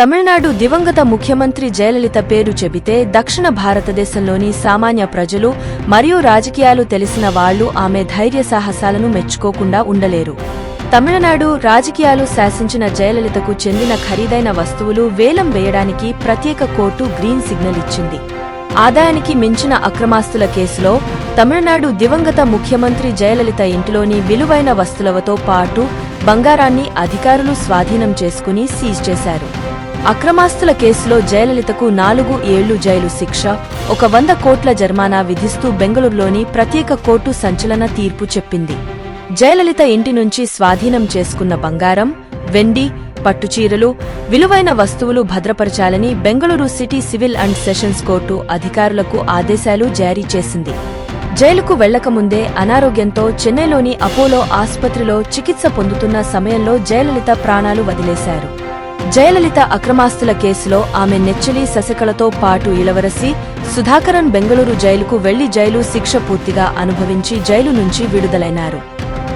తమిళనాడు దివంగత ముఖ్యమంత్రి జయలలిత పేరు చెబితే దక్షిణ భారతదేశంలోని సామాన్య ప్రజలు మరియు రాజకీయాలు తెలిసిన వాళ్ళు ఆమె ధైర్య సాహసాలను మెచ్చుకోకుండా ఉండలేరు. తమిళనాడు రాజకీయాలు శాసించిన జయలలితకు చెందిన ఖరీదైన వస్తువులు వేలం వేయడానికి ప్రత్యేక కోర్టు గ్రీన్ సిగ్నల్ ఇచ్చింది. ఆదాయానికి మించిన అక్రమాస్తుల కేసులో తమిళనాడు దివంగత ముఖ్యమంత్రి జయలలిత ఇంటిలోని విలువైన వస్తువులతో పాటు బంగారాన్ని అధికారులు స్వాధీనం చేసుకుని సీజ్ చేశారు. అక్రమాస్తుల కేసులో జయలలితకు నాలుగు ఏళ్ళు జైలు శిక్ష ఒక వంద కోట్ల జరిమానా విధిస్తూ బెంగళూరులోని ప్రత్యేక కోర్టు సంచలన తీర్పు చెప్పింది. జయలలిత ఇంటి నుంచి స్వాధీనం చేసుకున్న బంగారం వెండి పట్టుచీరలు విలువైన వస్తువులు భద్రపరచాలని Bengaluru city civil and sessions court అధికారులకు ఆదేశాలు జారీ చేసింది. జైలుకు వెళ్ళకముందే అనారోగ్యంతో చెన్నైలోని అపోలో ఆసుపత్రిలో చికిత్స పొందుతున్న సమయంలో జయలలిత ప్రాణాలు వదిలేశారు. జయలలిత అక్రమాస్తుల కేసులో ఆమె నెచ్చలి శశికళతో పాటు ఇలవరసి సుధాకరన్ బెంగళూరు జైలుకు వెళ్ళి జైలు శిక్ష పూర్తిగా అనుభవించి జైలు నుంచి విడుదలైనారు.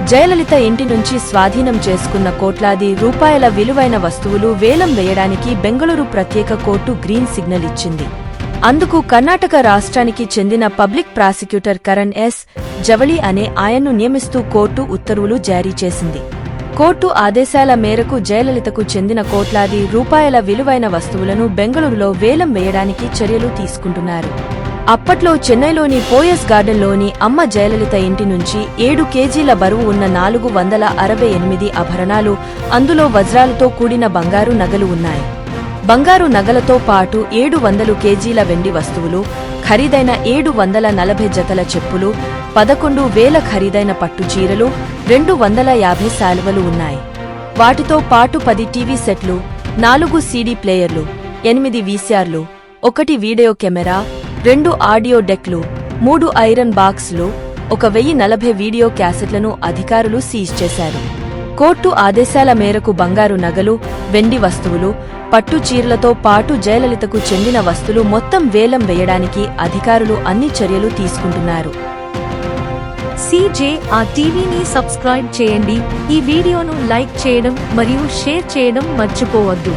జయలలిత ఇంటి నుంచి స్వాధీనం చేసుకున్న కోట్లాది రూపాయల విలువైన వస్తువులు వేలం వేయడానికి బెంగళూరు ప్రత్యేక కోర్టు గ్రీన్ సిగ్నల్ ఇచ్చింది. అందుకు కర్ణాటక రాష్ట్రానికి చెందిన public prosecutor Karan S. Javali అనే ఆయన్ను నియమిస్తూ కోర్టు ఉత్తర్వులు జారీ చేసింది. కోర్టు ఆదేశాల మేరకు జయలలితకు చెందిన కోట్లాది రూపాయల విలువైన వస్తువులను బెంగళూరులో వేలం వేయడానికి చర్యలు తీసుకుంటున్నారు. అప్పట్లో చెన్నైలోని పోయస్ గార్డెన్లోని అమ్మ జయలలిత ఇంటి నుంచి ఏడు కేజీల బరువు ఉన్న నాలుగు వందల అరవై ఎనిమిది ఆభరణాలు అందులో వజ్రాలతో కూడిన బంగారు నగలు ఉన్నాయి. బంగారు నగలతో పాటు ఏడు వందలు కేజీల వెండి వస్తువులు ఖరీదైన ఏడు వందల నలభై జతల చెప్పులు పదకొండు వేల ఖరీదైన పట్టు చీరలు రెండు వందల యాభై శాలువలు ఉన్నాయి. వాటితో పాటు పది టీవీ సెట్లు నాలుగు సీడీ ప్లేయర్లు ఎనిమిది వీసీఆర్లు ఒకటి వీడియో కెమెరా రెండు ఆడియో డెక్లు మూడు ఐరన్ బాక్స్లు ఒక వెయ్యి నలభై వీడియో క్యాసెట్లను అధికారులు సీజ్ చేశారు. కోర్టు ఆదేశాల మేరకు బంగారు నగలు వెండి వస్తువులు పట్టు చీరలతో పాటు జయలలితకు చెందిన వస్తువులు మొత్తం వేలం వేయడానికి అధికారులు అన్ని చర్యలు తీసుకుంటున్నారు. సీజే ఆ టీవీని సబ్స్క్రైబ్ చేయండి. ఈ వీడియోను లైక్ చేయడం మరియు షేర్ చేయడం మర్చిపోవద్దు.